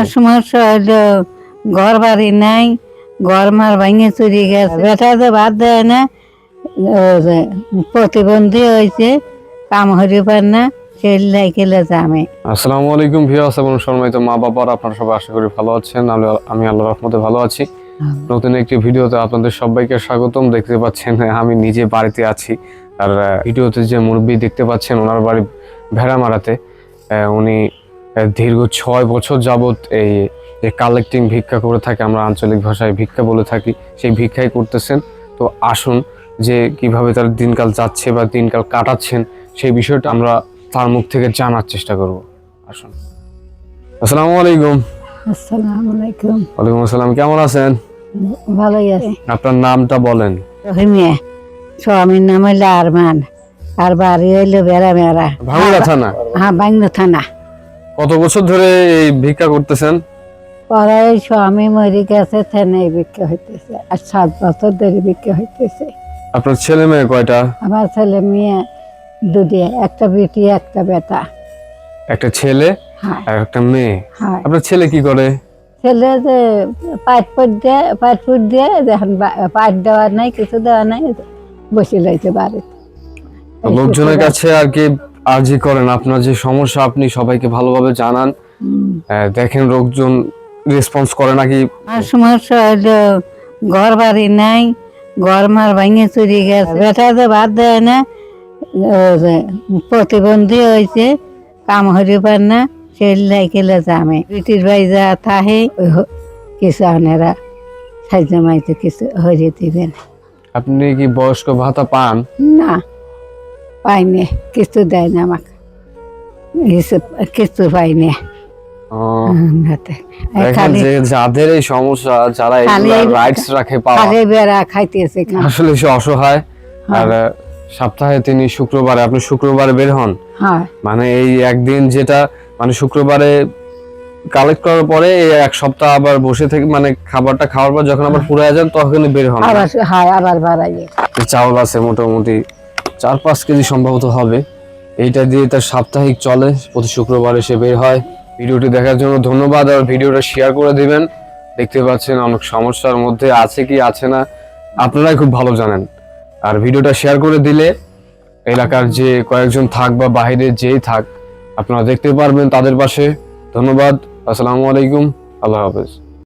আমার সমস্যা হলো ঘর বাড়ি নাই ঘর মার ভাঙে চুরি গেছে। বেটা তো বাদ দেয় না প্রতিবন্ধী হয়েছে কাম হরি পার না আসসালামু আলাইকুম ভিউয়ার্স এবং সম্মানিত মা বাবার আপনারা সবাই আশা করি ভালো আছেন। আমি আল্লাহর রহমতে ভালো আছি। নতুন একটি ভিডিওতে আপনাদের সবাইকে স্বাগতম। দেখতে পাচ্ছেন আমি নিজে বাড়িতে আছি। আর ভিডিওতে যে মুরব্বী দেখতে পাচ্ছেন ওনার বাড়ি ভেড়ামারাতে আহ, উনি দীর্ঘ ছয় বছর যাবত এই যে কালেক্টিং ভিক্ষা করে থাকে আমরা আঞ্চলিক ভাষায় ভিক্ষা বলে থাকি সেই ভিক্ষাই করতেছেন। তো আসুন যে কীভাবে তার দিনকাল যাচ্ছে বা দিনকাল কাটাচ্ছেন সেই বিষয়টা আমরা তার মুখ থেকে জানার চেষ্টা করব। আসুন। আসসালামু আলাইকুম। আসসালামু আলাইকুম। ওয়ালাইকুম আসসালাম কেমন আছেন? ভালোই আছে। আপনার নামটা বলেন। রহিমিয়া স্বামীর নাম হইল আরমান আর বাড়ি হইল বেড়া বেড়া ভাঙ্গুড়া থানা? হ্যাঁ বাংলা থানা। কত বছর ধরে এই ভিক্ষা করতেছেন? ওই স্বামী মরে গেছে থেনে ভিক্ষা হইতেছে। আর সাত বছর ধরে ভিক্ষা হইতেছে। আপনার ছেলে মেয়ে কয়টা? আমার ছেলে মেয়ে দুটি একটা বেটি একটা বেটা। একটা ছেলে হ্যাঁ। আর একটা মেয়ে? হ্যাঁ। আপনার ছেলে কি করে? ছেলে যে পাইট ফুট দিয়ে পাইট ফুট দিয়ে দেখেন পাইট দেওয়া নাই কিছু দেওয়া নাই বসে লাইছে বাড়িতে। লোকজনের কাছে আর কি আর্জি করেন আপনার যে সমস্যা আপনি সবাইকে ভালোভাবে জানান। দেখেন লোকজন রেসপন্স করে নাকি। আমার সমস্যা হলো ঘর বাড়ি নাই ঘর মার ভাঙে চুরি গেছে। বেটা তো বাদ দেয় না প্রতিবন্ধী হয়েছে কাম হরি পার না সেই লাইকেলে আমি বিটির ভাই যা থাহে কিছু আনেরা সাহায্য মাইতে কিছু হরিয়ে দিবেন আপনি কি বয়স্ক ভাতা পান? না। পাইনি কিছু দেয় না আমাকে। কিছু পাইনি। ও, হাতে। দেখেন খালি যে যাদের এই সমস্যা যারা রাইটস রাখে পাওয়া। খাইতেছে আসলে সে অসহায়। আর সপ্তাহে তিনি শুক্রবারে আপনি শুক্রবারে বের হন। হ্যাঁ। মানে এই একদিন যেটা মানে শুক্রবারে কালেক্ট করার পরে এই এক সপ্তাহ আবার বসে থেকে মানে খাবারটা খাওয়ার পর যখন আবার ফুরায় যান তখন বের হন। আবার হ্যাঁ চাউল আছে মোটামুটি। চার পাঁচ কেজি সম্ভবত হবে। এইটা দিয়ে তার সাপ্তাহিক চলে, প্রতি শুক্রবারে সে বের হয়। ভিডিওটি দেখার জন্য ধন্যবাদ আর ভিডিওটা শেয়ার করে দিবেন। দেখতে পাচ্ছেন অনেক সমস্যার মধ্যে আছে কি, আছে না, আপনারাই খুব ভালো জানেন। আর ভিডিওটা শেয়ার করে দিলে এলাকার যে কয়েকজন থাক বা বাইরে যেই থাক, আপনারা দেখতে পারবেন তাদের পাশে। ধন্যবাদ, আসসালামু আলাইকুম, আল্লাহ হাফেজ।